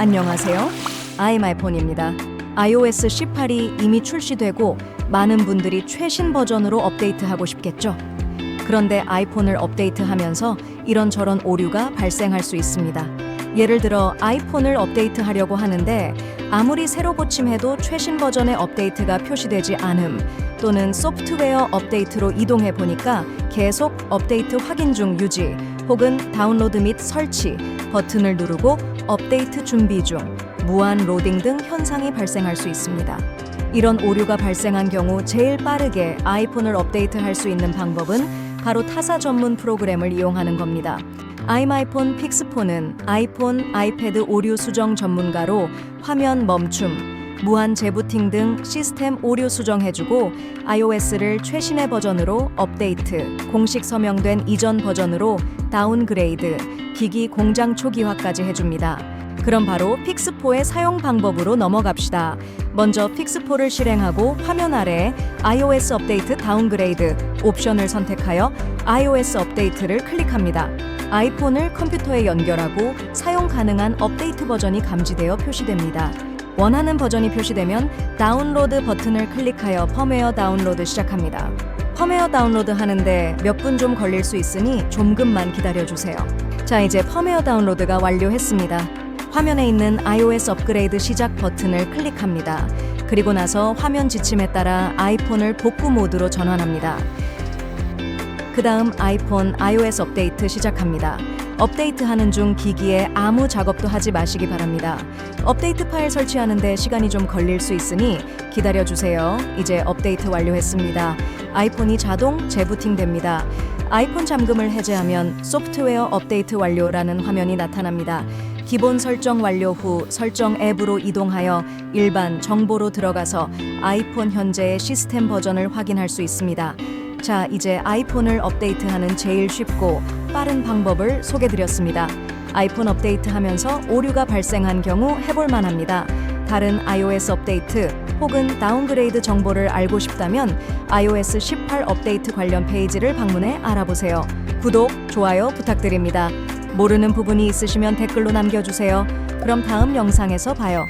안녕하세요. 아이마이폰입니다. iOS 18이 이미 출시되고 많은 분들이 최신 버전으로 업데이트하고 싶겠죠. 그런데 아이폰을 업데이트하면서 이런저런 오류가 발생할 수 있습니다. 예를 들어 아이폰을 업데이트하려고 하는데 아무리 새로 고침해도 최신 버전의 업데이트가 표시되지 않음 또는 소프트웨어 업데이트로 이동해 보니까 계속 업데이트 확인 중 유지 혹은 다운로드 및 설치 버튼을 누르고 업데이트 준비 중 무한 로딩 등 현상이 발생할 수 있습니다. 이런 오류가 발생한 경우 제일 빠르게 아이폰을 업데이트할 수 있는 방법은 바로 타사 전문 프로그램을 이용하는 겁니다. 아이마이폰 픽스폰은 아이폰, 아이패드 오류 수정 전문가로 화면 멈춤, 무한 재부팅 등 시스템 오류 수정해주고 iOS를 최신의 버전으로 업데이트, 공식 서명된 이전 버전으로 다운그레이드, 기기 공장 초기화까지 해줍니다. 그럼 바로 픽스4의 사용 방법으로 넘어갑시다. 먼저 픽스4를 실행하고 화면 아래 iOS 업데이트 다운그레이드 옵션을 선택하여 iOS 업데이트를 클릭합니다. 아이폰을 컴퓨터에 연결하고 사용 가능한 업데이트 버전이 감지되어 표시됩니다. 원하는 버전이 표시되면 다운로드 버튼을 클릭하여 펌웨어 다운로드 시작합니다. 펌웨어 다운로드 하는데 몇 분 좀 걸릴 수 있으니 좀금만 기다려 주세요. 자, 이제 펌웨어 다운로드가 완료했습니다. 화면에 있는 iOS 업그레이드 시작 버튼을 클릭합니다. 그리고 나서 화면 지침에 따라 아이폰을 복구 모드로 전환합니다. 그 다음 아이폰 iOS 업데이트 시작합니다. 업데이트하는 중 기기에 아무 작업도 하지 마시기 바랍니다. 업데이트 파일 설치하는데 시간이 좀 걸릴 수 있으니 기다려 주세요. 이제 업데이트 완료했습니다. 아이폰이 자동 재부팅됩니다. 아이폰 잠금을 해제하면 소프트웨어 업데이트 완료라는 화면이 나타납니다. 기본 설정 완료 후 설정 앱으로 이동하여 일반 정보로 들어가서 아이폰 현재의 시스템 버전을 확인할 수 있습니다. 자, 이제 아이폰을 업데이트하는 제일 쉽고 빠른 방법을 소개드렸습니다. 아이폰 업데이트하면서 오류가 발생한 경우 해볼 만합니다. 다른 iOS 업데이트 혹은 다운그레이드 정보를 알고 싶다면 iOS 18 업데이트 관련 페이지를 방문해 알아보세요. 구독, 좋아요 부탁드립니다. 모르는 부분이 있으시면 댓글로 남겨주세요. 그럼 다음 영상에서 봐요.